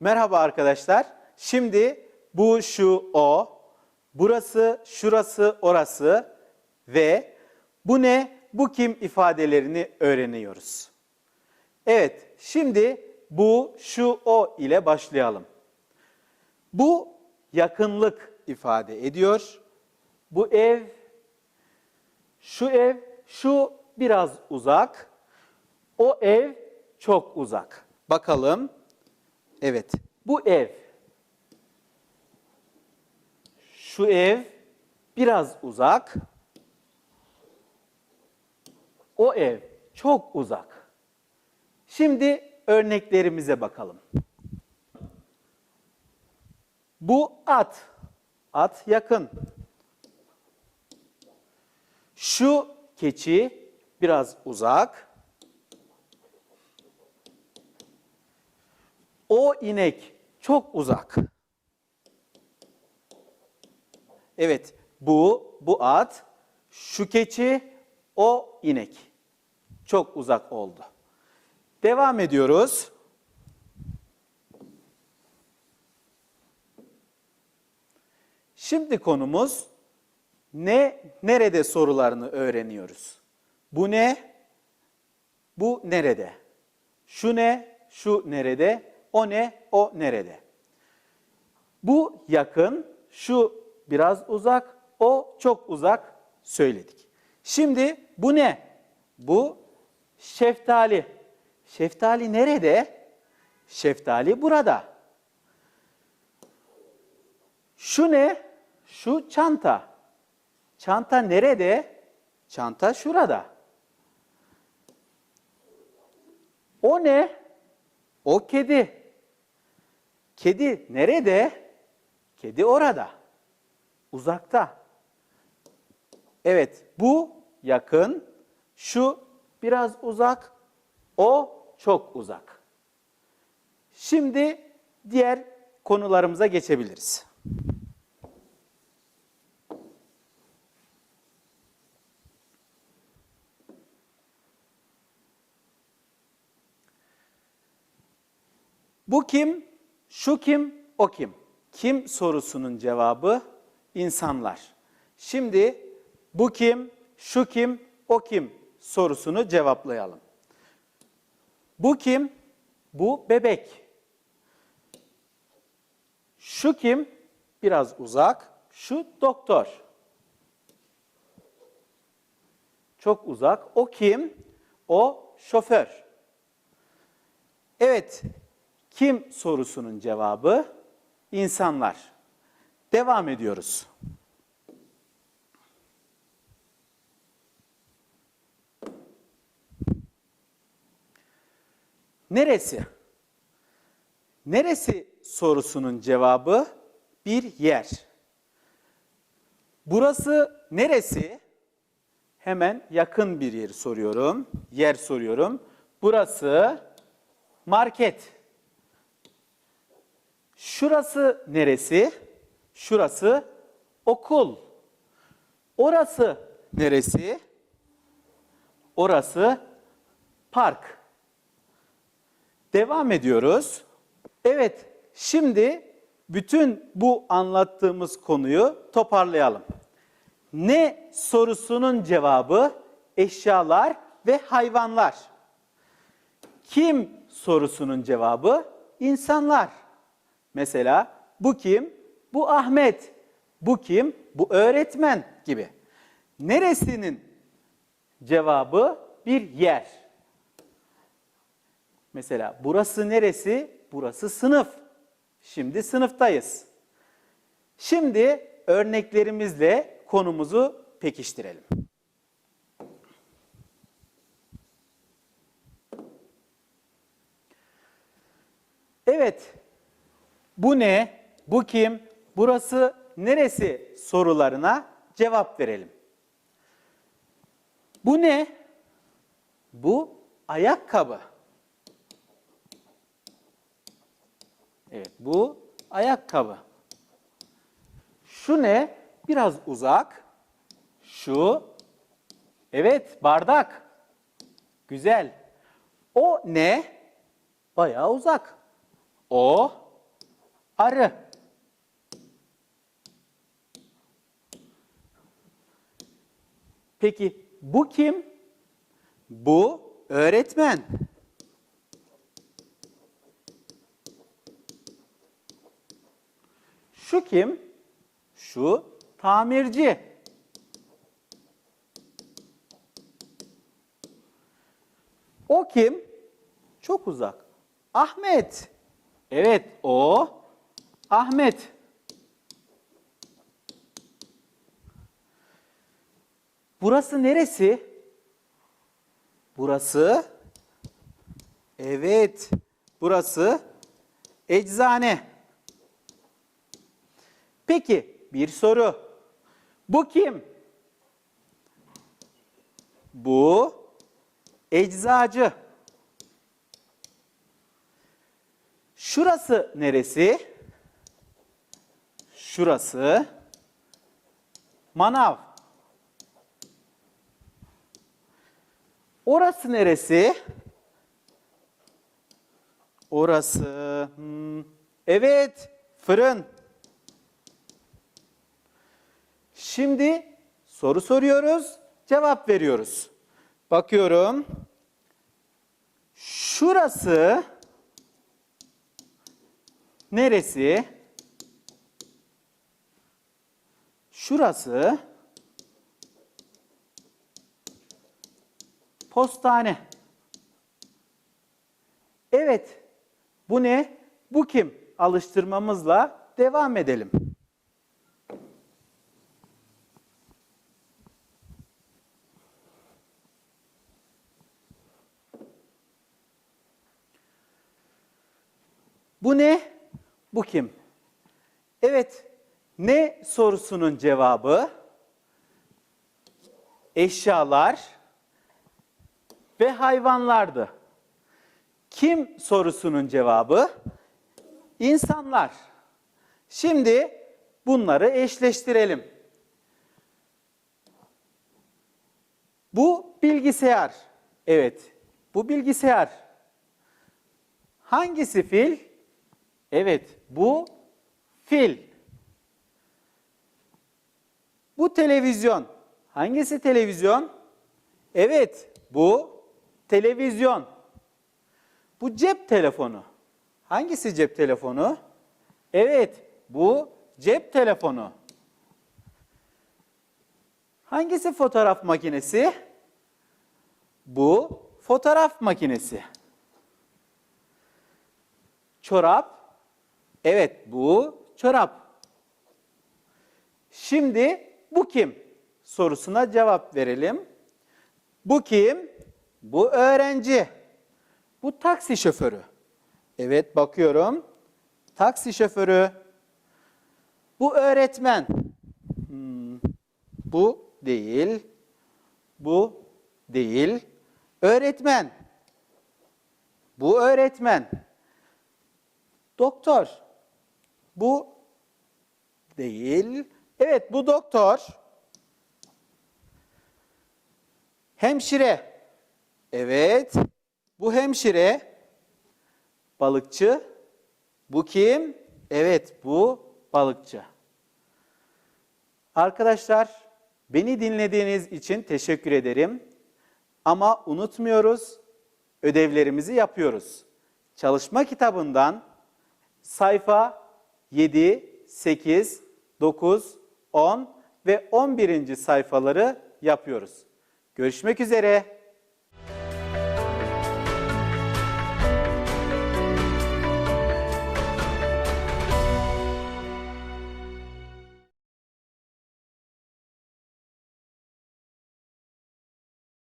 Merhaba arkadaşlar. Şimdi bu, şu, o, burası, şurası, orası ve bu ne, bu kim ifadelerini öğreniyoruz. Evet, şimdi bu, şu, o ile başlayalım. Bu yakınlık ifade ediyor. Bu ev, şu ev, şu biraz uzak. O ev çok uzak. Bakalım. Evet. Bu ev. Şu ev biraz uzak. O ev çok uzak. Şimdi örneklerimize bakalım. Bu at. At yakın. Şu keçi biraz uzak. O inek çok uzak. Evet, bu bu at, şu keçi, o inek. Çok uzak oldu. Devam ediyoruz. Şimdi konumuz ne nerede sorularını öğreniyoruz. Bu ne? Bu nerede? Şu ne? Şu nerede? O ne? O nerede? Bu yakın, şu biraz uzak, o çok uzak söyledik. Şimdi bu ne? Bu şeftali. Şeftali nerede? Şeftali burada. Şu ne? Şu çanta. Çanta nerede? Çanta şurada. O ne? O kedi. Kedi nerede? Kedi orada. Uzakta. Evet, bu yakın, şu biraz uzak, o çok uzak. Şimdi diğer konularımıza geçebiliriz. Bu kim? Şu kim? O kim? Kim sorusunun cevabı insanlar. Şimdi bu kim? Şu kim? O kim sorusunu cevaplayalım. Bu kim? Bu bebek. Şu kim? Biraz uzak. Şu doktor. Çok uzak. O kim? O şoför. Evet, kim sorusunun cevabı insanlar. Devam ediyoruz. Neresi? Neresi sorusunun cevabı bir yer. Burası neresi? Hemen yakın bir yer soruyorum. Yer soruyorum. Burası market. Şurası neresi? Şurası okul. Orası neresi? Orası park. Devam ediyoruz. Evet, şimdi bütün bu anlattığımız konuyu toparlayalım. Ne sorusunun cevabı eşyalar ve hayvanlar. Kim sorusunun cevabı insanlar. Mesela bu kim? Bu Ahmet. Bu kim? Bu öğretmen gibi. Neresinin cevabı bir yer. Mesela burası neresi? Burası sınıf. Şimdi sınıftayız. Şimdi örneklerimizle konumuzu pekiştirelim. Evet, bu ne? Bu kim? Burası neresi sorularına cevap verelim. Bu ne? Bu ayakkabı. Evet, bu ayakkabı. Şu ne? Biraz uzak. Şu. Evet, bardak. Güzel. O ne? Bayağı uzak. O Arı. Peki bu kim? Bu öğretmen. Şu kim? Şu tamirci. O kim? Çok uzak. Ahmet. Evet, o Ahmet. Burası neresi? Burası Evet. Burası eczane. Peki bir soru. Bu kim? Bu eczacı. Şurası neresi? Şurası manav. Orası neresi? Orası. hmm, Evet, fırın. Şimdi soru soruyoruz, cevap veriyoruz. Bakıyorum. Şurası neresi? Şurası postane. Evet. Bu ne? Bu kim? Alıştırmamızla devam edelim. Bu ne? Bu kim? Evet. Ne sorusunun cevabı? Eşyalar ve hayvanlardı. Kim sorusunun cevabı? İnsanlar. Şimdi bunları eşleştirelim. Bu bilgisayar. Evet, bu bilgisayar. Hangisi fil? Evet, bu fil. Bu televizyon. Hangisi televizyon? Evet, bu televizyon. Bu cep telefonu. Hangisi cep telefonu? Evet, bu cep telefonu. Hangisi fotoğraf makinesi? Bu fotoğraf makinesi. Çorap? Evet, bu çorap. Şimdi bu kim sorusuna cevap verelim. Bu kim? Bu öğrenci. Bu taksi şoförü. Evet bakıyorum. Taksi şoförü. Bu öğretmen. Hmm, Bu değil. Bu değil. Öğretmen. Bu öğretmen. Doktor. Bu değil. Evet bu doktor. Hemşire. Evet. Bu hemşire. Balıkçı. Bu kim? Evet bu balıkçı. Arkadaşlar beni dinlediğiniz için teşekkür ederim. Ama unutmuyoruz, ödevlerimizi yapıyoruz. Çalışma kitabından sayfa 7, 8, 9, 10 ve 11. sayfaları yapıyoruz. Görüşmek üzere.